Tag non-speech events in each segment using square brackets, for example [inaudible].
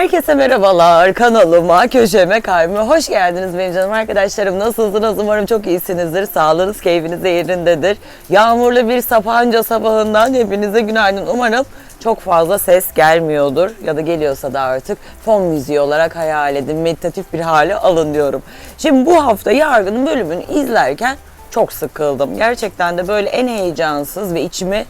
Herkese merhabalar. Kanalıma, köşeme, kalbime hoş geldiniz benim canım arkadaşlarım. Nasılsınız? Umarım çok iyisinizdir. Sağlığınız, keyfiniz de yerindedir. Yağmurlu bir Sapanca sabahından hepinize günaydın. Umarım çok fazla ses gelmiyordur ya da geliyorsa da artık fon müziği olarak hayal edin. Meditatif bir hale alın diyorum. Şimdi bu hafta Yargı'nın bölümünü izlerken çok sıkıldım. Gerçekten de böyle en heyecansız ve içimi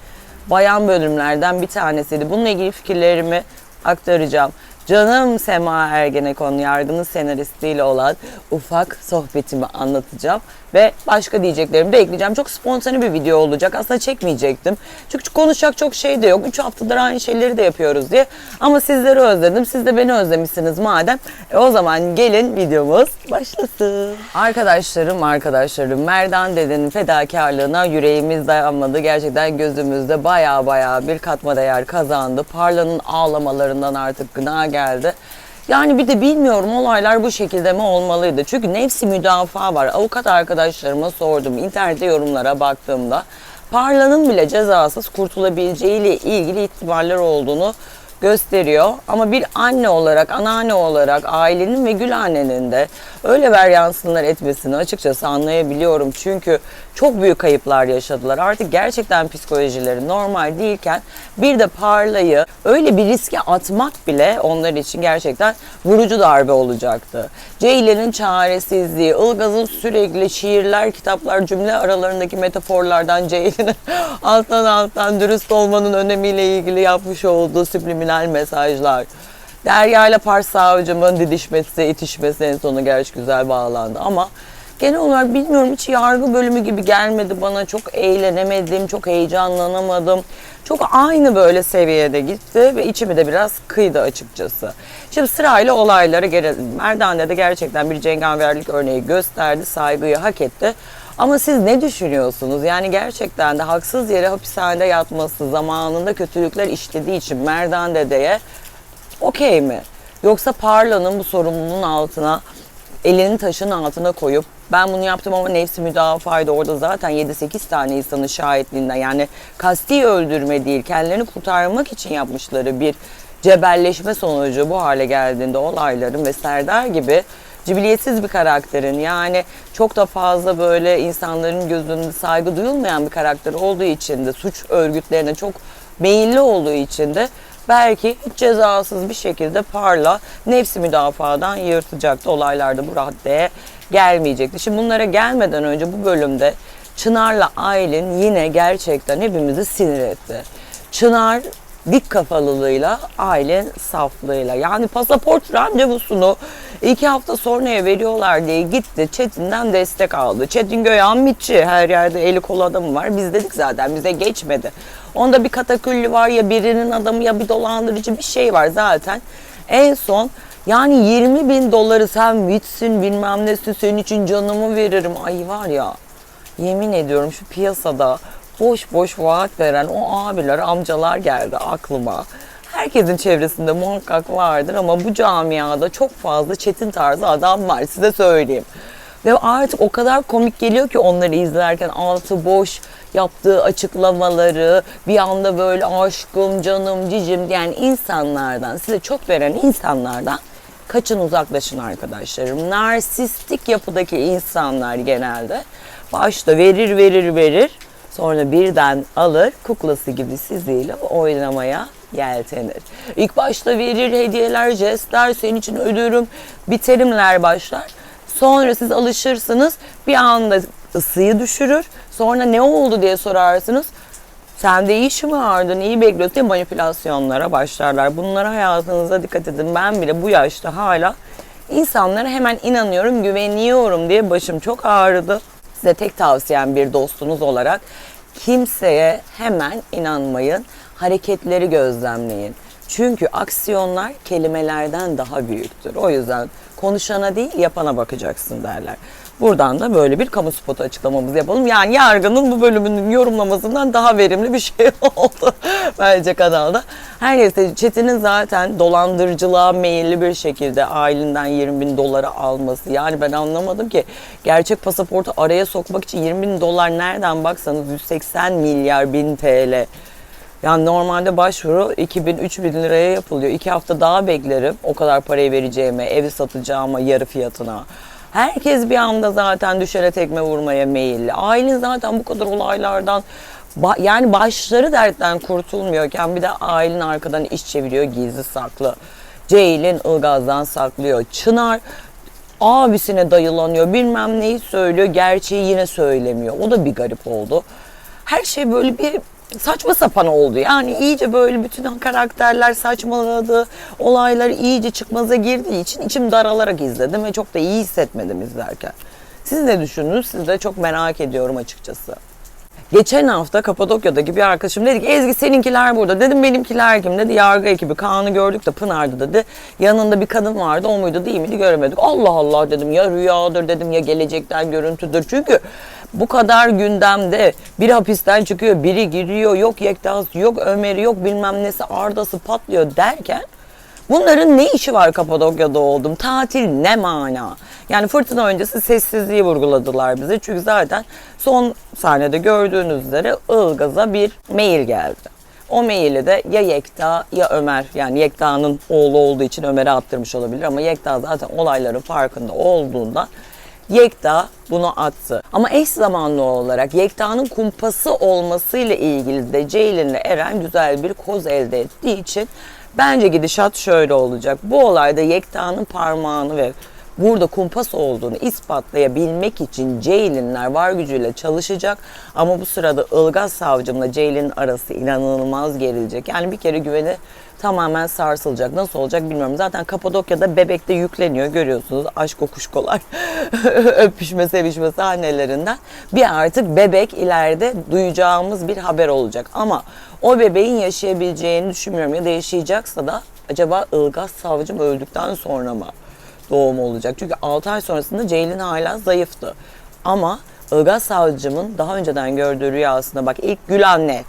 bayan bölümlerden bir tanesiydi. Bununla ilgili fikirlerimi aktaracağım. Canım Sema Ergenekon yargının senaristiyle olan ufak sohbetimi anlatacağım. Ve başka diyeceklerimi de ekleyeceğim. Çok spontane bir video olacak. Aslında çekmeyecektim. Çünkü konuşacak çok şey de yok. 3 haftadır aynı şeyleri de yapıyoruz diye. Ama sizleri özledim. Siz de beni özlemişsiniz madem. E o zaman gelin videomuz başlasın. Arkadaşlarım, arkadaşlarım. Merdan dedenin fedakarlığına yüreğimiz dayanmadı. Gerçekten gözümüzde baya baya bir katma değer kazandı. Parla'nın ağlamalarından artık gına geldi. Yani bir de bilmiyorum olaylar bu şekilde mi olmalıydı? Çünkü nefsi müdafaa var. Avukat arkadaşlarıma sordum. internette yorumlara baktığımda Parla'nın bile cezasız kurtulabileceğiyle ilgili ihtimaller olduğunu gösteriyor. Ama bir anne olarak, anneanne olarak ailenin ve Gül annenin de öyle veryansınlar etmesini açıkçası anlayabiliyorum. Çünkü çok büyük kayıplar yaşadılar. Artık gerçekten psikolojileri normal değilken bir de parlayı öyle bir riske atmak bile onlar için gerçekten vurucu darbe olacaktı. Ceylan'ın çaresizliği, Ilgaz'ın sürekli şiirler, kitaplar, cümle aralarındaki metaforlardan Ceylan'ın [laughs] alttan alttan dürüst olmanın önemiyle ilgili yapmış olduğu subliminal mesajlar. Derya ile Pars savcımın didişmesi, itişmesi en sonu gerçi güzel bağlandı ama genel olarak bilmiyorum hiç yargı bölümü gibi gelmedi bana. Çok eğlenemedim, çok heyecanlanamadım. Çok aynı böyle seviyede gitti ve içimi de biraz kıydı açıkçası. Şimdi sırayla olaylara gelelim. Merdane de gerçekten bir cengaverlik örneği gösterdi, saygıyı hak etti. Ama siz ne düşünüyorsunuz? Yani gerçekten de haksız yere hapishanede yatması, zamanında kötülükler işlediği için Merdan Dede'ye okey mi? Yoksa Parla'nın bu sorumluluğun altına elini taşın altına koyup ben bunu yaptım ama nefsi müdafaydı orada zaten 7-8 tane insanın şahitliğinden yani kasti öldürme değil kendilerini kurtarmak için yapmışları bir cebelleşme sonucu bu hale geldiğinde olayların ve Serdar gibi cibiliyetsiz bir karakterin yani çok da fazla böyle insanların gözünde saygı duyulmayan bir karakter olduğu için de suç örgütlerine çok meyilli olduğu için de belki hiç cezasız bir şekilde parla nefsi müdafadan yırtacaktı. Olaylarda bu raddeye gelmeyecekti. Şimdi bunlara gelmeden önce bu bölümde Çınar'la Aylin yine gerçekten hepimizi sinir etti. Çınar dik kafalılığıyla, Aylin saflığıyla. Yani pasaport randevusunu iki hafta sonraya veriyorlar diye gitti. Çetin'den destek aldı. Çetin Göğan mitçi. Her yerde eli kolu adamı var. Biz dedik zaten bize geçmedi. Onda bir kataküllü var ya birinin adamı ya bir dolandırıcı bir şey var zaten. En son yani 20 bin doları sen mitsin bilmem nesin senin için canımı veririm. Ay var ya yemin ediyorum şu piyasada boş boş vaat veren o abiler, amcalar geldi aklıma. Herkesin çevresinde muhakkak vardır ama bu camiada çok fazla çetin tarzı adam var size söyleyeyim. Ve artık o kadar komik geliyor ki onları izlerken altı boş yaptığı açıklamaları bir anda böyle aşkım, canım, cicim diyen insanlardan, size çok veren insanlardan kaçın uzaklaşın arkadaşlarım. Narsistik yapıdaki insanlar genelde başta verir verir verir sonra birden alır kuklası gibi siziyle oynamaya yeltenir. İlk başta verir hediyeler, jestler, senin için ölürüm, biterimler başlar. Sonra siz alışırsınız bir anda ısıyı düşürür. Sonra ne oldu diye sorarsınız. Sende iyi işi vardı, neyi bekliyorsun diye manipülasyonlara başlarlar. Bunlara hayatınıza dikkat edin. Ben bile bu yaşta hala insanlara hemen inanıyorum, güveniyorum diye başım çok ağrıdı. Size tek tavsiyem bir dostunuz olarak kimseye hemen inanmayın. Hareketleri gözlemleyin. Çünkü aksiyonlar kelimelerden daha büyüktür. O yüzden konuşana değil yapana bakacaksın derler. Buradan da böyle bir kamu spotu açıklamamızı yapalım. Yani yargının bu bölümünün yorumlamasından daha verimli bir şey [laughs] oldu bence kanalda. Her neyse Çetin'in zaten dolandırıcılığa meyilli bir şekilde ailenden 20 bin doları alması. Yani ben anlamadım ki gerçek pasaportu araya sokmak için 20 bin dolar nereden baksanız 180 milyar bin TL. Yani normalde başvuru 2000-3000 liraya yapılıyor. İki hafta daha beklerim. O kadar parayı vereceğime, evi satacağıma yarı fiyatına. Herkes bir anda zaten düşere tekme vurmaya meyilli. Ailen zaten bu kadar olaylardan yani başları dertten kurtulmuyorken bir de ailen arkadan iş çeviriyor gizli saklı. Ceylin Ilgaz'dan saklıyor. Çınar abisine dayılanıyor bilmem neyi söylüyor gerçeği yine söylemiyor. O da bir garip oldu. Her şey böyle bir saçma sapan oldu. Yani iyice böyle bütün karakterler saçmaladı. Olaylar iyice çıkmaza girdiği için içim daralarak izledim ve çok da iyi hissetmedim izlerken. Siz ne düşündünüz? Siz de çok merak ediyorum açıkçası. Geçen hafta Kapadokya'daki bir arkadaşım dedi ki Ezgi seninkiler burada. Dedim benimkiler kim? Dedi yargı ekibi. Kaan'ı gördük de Pınar'dı dedi. Yanında bir kadın vardı o muydu değil miydi göremedik. Allah Allah dedim ya rüyadır dedim ya gelecekten görüntüdür. Çünkü bu kadar gündemde biri hapisten çıkıyor biri giriyor yok Yekta'sı yok Ömer'i yok bilmem nesi Arda'sı patlıyor derken Bunların ne işi var Kapadokya'da oldum? Tatil ne mana? Yani fırtına öncesi sessizliği vurguladılar bize. Çünkü zaten son sahnede gördüğünüz üzere Ilgaz'a bir mail geldi. O maili de ya Yekta ya Ömer yani Yekta'nın oğlu olduğu için Ömer'e attırmış olabilir ama Yekta zaten olayların farkında olduğundan Yekta bunu attı. Ama eş zamanlı olarak Yekta'nın kumpası olmasıyla ilgili de Ceylin'le Eren güzel bir koz elde ettiği için bence gidişat şöyle olacak. Bu olayda Yekta'nın parmağını ve burada kumpas olduğunu ispatlayabilmek için Ceylinler var gücüyle çalışacak. Ama bu sırada Ilgaz savcımla Ceylin'in arası inanılmaz gerilecek. Yani bir kere güveni tamamen sarsılacak. Nasıl olacak bilmiyorum. Zaten Kapadokya'da bebekte yükleniyor görüyorsunuz. Aşk okuşkolar, [laughs] öpüşme sevişme sahnelerinden. Bir artık bebek ileride duyacağımız bir haber olacak. Ama o bebeğin yaşayabileceğini düşünmüyorum. Ya da yaşayacaksa da acaba Ilgaz savcım öldükten sonra mı doğum olacak? Çünkü 6 ay sonrasında Ceylin hala zayıftı. Ama Ilgaz savcımın daha önceden gördüğü rüyasında bak ilk Gül anne,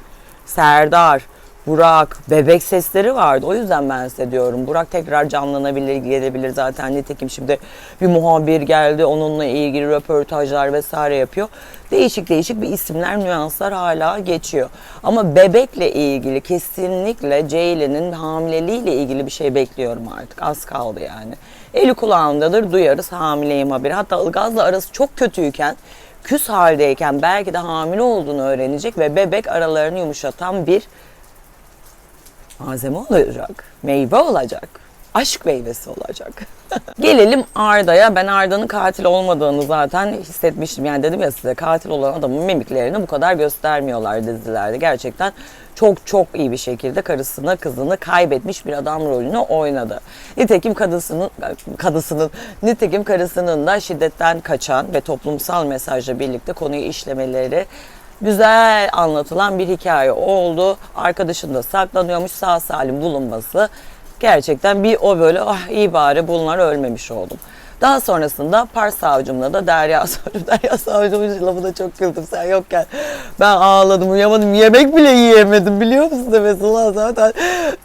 Serdar, Burak, bebek sesleri vardı. O yüzden ben size diyorum. Burak tekrar canlanabilir, gelebilir zaten. Nitekim şimdi bir muhabir geldi. Onunla ilgili röportajlar vesaire yapıyor. Değişik değişik bir isimler, nüanslar hala geçiyor. Ama bebekle ilgili kesinlikle Ceylin'in hamileliğiyle ilgili bir şey bekliyorum artık. Az kaldı yani. Eli kulağındadır, duyarız hamileyim haberi. Hatta Ilgaz'la arası çok kötüyken küs haldeyken belki de hamile olduğunu öğrenecek ve bebek aralarını yumuşatan bir malzeme olacak, meyve olacak, aşk meyvesi olacak. [laughs] Gelelim Arda'ya. Ben Arda'nın katil olmadığını zaten hissetmiştim. Yani dedim ya size katil olan adamın mimiklerini bu kadar göstermiyorlar dizilerde. Gerçekten çok çok iyi bir şekilde karısını, kızını kaybetmiş bir adam rolünü oynadı. Nitekim kadısının, kadısının, nitekim karısının da şiddetten kaçan ve toplumsal mesajla birlikte konuyu işlemeleri güzel anlatılan bir hikaye oldu. Arkadaşın da saklanıyormuş sağ salim bulunması. Gerçekten bir o böyle ah iyi bari bunlar ölmemiş oldum. Daha sonrasında Pars savcımla da Derya [laughs] savcım, Derya savcımın lafına çok güldüm sen yokken. Ben ağladım, uyuyamadım, yemek bile yiyemedim biliyor musun mesela zaten.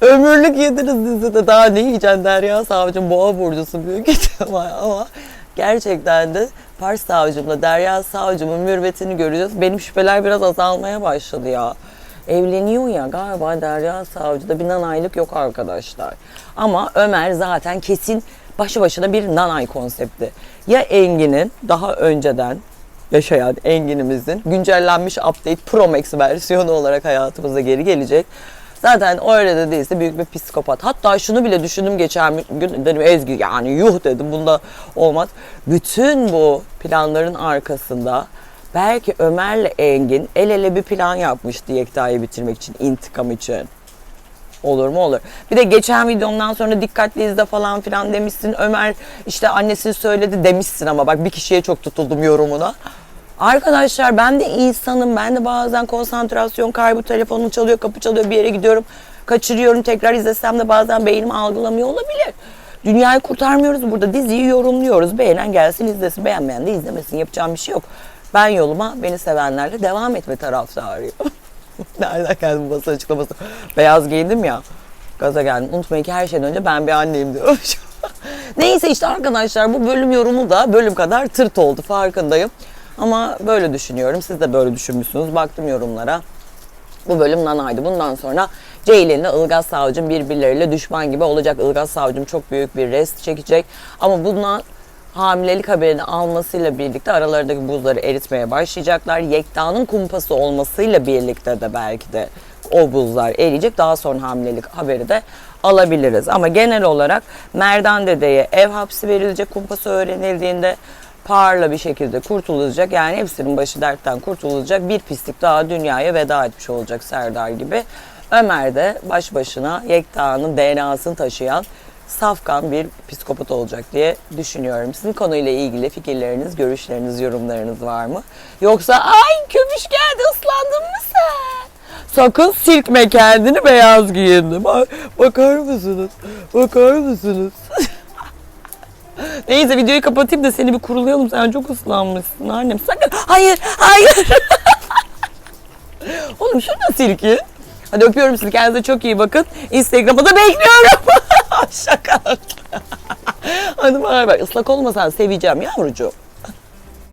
Ömürlük yediniz dizide daha ne yiyeceksin Derya savcım, boğa burcusu büyük ihtimal [laughs] ama gerçekten de Pars savcımla Derya savcımın mürvetini görüyoruz. Benim şüpheler biraz azalmaya başladı ya. Evleniyor ya galiba Derya Savcı'da bir nanaylık yok arkadaşlar. Ama Ömer zaten kesin başı başına bir nanay konsepti. Ya Engin'in daha önceden yaşayan Engin'imizin güncellenmiş update Pro Max versiyonu olarak hayatımıza geri gelecek. Zaten öyle de değilse büyük bir psikopat. Hatta şunu bile düşündüm geçen gün dedim Ezgi yani yuh dedim bunda olmaz. Bütün bu planların arkasında belki Ömer'le Engin el ele bir plan yapmıştı Yekta'yı bitirmek için, intikam için. Olur mu olur. Bir de geçen videomdan sonra dikkatli izle falan filan demişsin. Ömer işte annesini söyledi demişsin ama bak bir kişiye çok tutuldum yorumuna. Arkadaşlar ben de insanım. Ben de bazen konsantrasyon kaybı telefonum çalıyor, kapı çalıyor, bir yere gidiyorum. Kaçırıyorum. Tekrar izlesem de bazen beynim algılamıyor olabilir. Dünyayı kurtarmıyoruz burada. Diziyi yorumluyoruz. Beğenen gelsin izlesin. Beğenmeyen de izlemesin. Yapacağım bir şey yok. Ben yoluma beni sevenlerle devam etme taraftarıyım. [laughs] Nereden geldi bu basın açıklaması? Beyaz giyindim ya. Gaza geldim. Unutmayın ki her şeyden önce ben bir anneyim diyorum. [laughs] Neyse işte arkadaşlar bu bölüm yorumu da bölüm kadar tırt oldu farkındayım. Ama böyle düşünüyorum. Siz de böyle düşünmüşsünüz. Baktım yorumlara. Bu bölüm nanaydı. Bundan sonra Ceylin ile Ilgaz Savcım birbirleriyle düşman gibi olacak. Ilgaz Savcım çok büyük bir rest çekecek. Ama bundan hamilelik haberini almasıyla birlikte aralarındaki buzları eritmeye başlayacaklar. Yekta'nın kumpası olmasıyla birlikte de belki de o buzlar eriyecek. Daha sonra hamilelik haberi de alabiliriz. Ama genel olarak Merdan Dede'ye ev hapsi verilecek kumpası öğrenildiğinde parla bir şekilde kurtulacak. Yani hepsinin başı dertten kurtulacak. Bir pislik daha dünyaya veda etmiş olacak Serdar gibi. Ömer de baş başına Yekta'nın DNA'sını taşıyan safkan bir psikopat olacak diye düşünüyorum. Sizin konuyla ilgili fikirleriniz, görüşleriniz, yorumlarınız var mı? Yoksa ay köpüş geldi ıslandın mı sen? Sakın silkme kendini beyaz giyindim. Bakar mısınız? Bakar mısınız? [laughs] Neyse videoyu kapatayım da seni bir kurulayalım. Sen çok ıslanmışsın annem. Sakın. Hayır, hayır. [laughs] Oğlum şurada silkin. Hadi öpüyorum sizi. Kendinize çok iyi bakın. Instagram'da da bekliyorum. [laughs] [laughs] Şaka. Hadi bay bay. Islak olmasan seveceğim yavrucuğum.